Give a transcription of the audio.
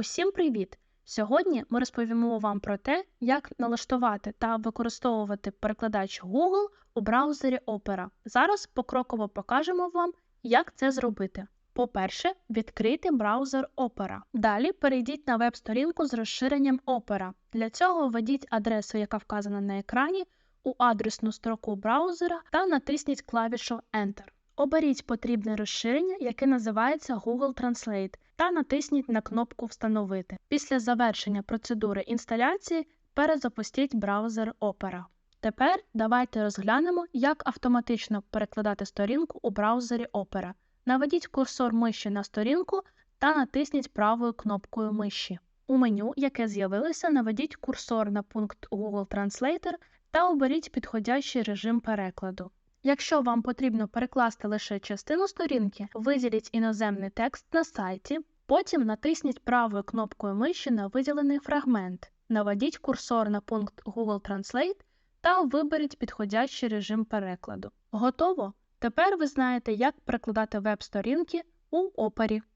Усім привіт! Сьогодні ми розповімо вам про те, як налаштувати та використовувати перекладач Google у браузері Opera. Зараз покроково покажемо вам, як це зробити. По-перше, відкрийте браузер Opera. Далі перейдіть на веб-сторінку з розширенням Opera. Для цього введіть адресу, яка вказана на екрані, у адресну строку браузера та натисніть клавішу Enter. Оберіть потрібне розширення, яке називається Google Translate, та натисніть на кнопку Встановити. Після завершення процедури інсталяції перезапустіть браузер Opera. Тепер давайте розглянемо, як автоматично перекладати сторінку у браузері Opera. Наведіть курсор миші на сторінку та натисніть правою кнопкою миші. У меню, яке з'явилося, наведіть курсор на пункт Google Translator та оберіть підходящий режим перекладу. Якщо вам потрібно перекласти лише частину сторінки, виділіть іноземний текст на сайті, потім натисніть правою кнопкою миші на виділений фрагмент, наведіть курсор на пункт Google Translate та виберіть підходящий режим перекладу. Готово! Тепер ви знаєте, як перекладати веб-сторінки у опері.